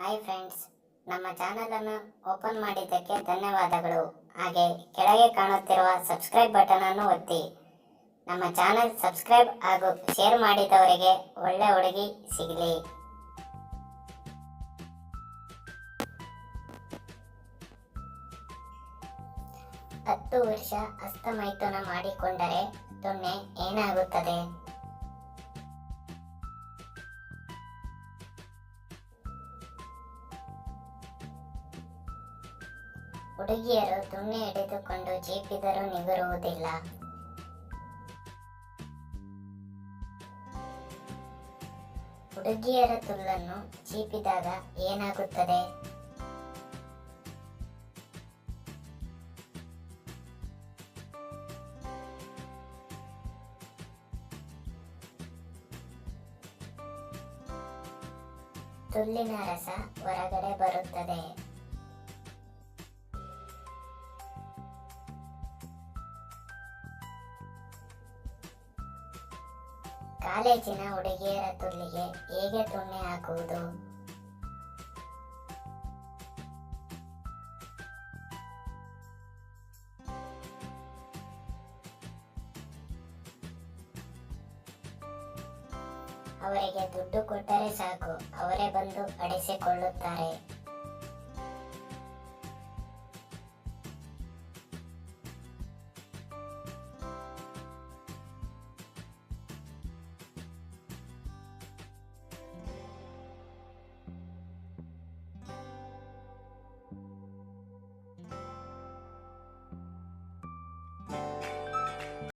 Hi friends ನಮ್ಮ ಚಾನಲನ್ನು open ಮಾಡಿದ್ದಕ್ಕೆ ಧನ್ಯವಾದಗಳು. ಹಾಗೆ ಕೆಳಗೆ ಕಾಣುತ್ತಿರುವ ಸಬ್ಸ್ಕ್ರೈಬ್ ಬಟನ್ ಅನ್ನು ಒತ್ತಿ. ನಮ್ಮ ಚಾನಲ್ ಸಬ್ಸ್ಕ್ರೈಬ್ ಹಾಗೂ ಶೇರ್ ಮಾಡಿದವರಿಗೆ ಒಳ್ಳೆ ಹುಡುಗಿ ಸಿಗಲಿ. ಹತ್ತು ವರ್ಷ ಹಸ್ತಮೈಥುನ ಮಾಡಿಕೊಂಡರೆ ದೊಣ್ಣೆ ಏನಾಗುತ್ತದೆ? ಹುಡುಗಿಯರು ದುಣ್ಣೆ ಹಿಡಿದುಕೊಂಡು ಜೀಪಿದರೂ ನಿಗುರುವುದಿಲ್ಲ. ಹುಡುಗಿಯರ ತುಲ್ಲನ್ನು ಚೀಪಿದಾಗ ಏನಾಗುತ್ತದೆ? ತುಲ್ಲಿನ ರಸ ಹೊರಗಡೆ ಬರುತ್ತದೆ. ಕಾಲೇಜಿನ ಹುಡುಗಿಯರ ತುಲ್ಲಿಗೆ ಹೇಗೆ ತುಣ್ಣೆ ಹಾಕುವುದು? ಅವರಿಗೆ ದುಡ್ಡು ಕೊಟ್ಟರೆ ಸಾಕು ಅವರೇ ಬಂದು ಅಡಿಸಿಕೊಳ್ಳುತ್ತಾರೆ.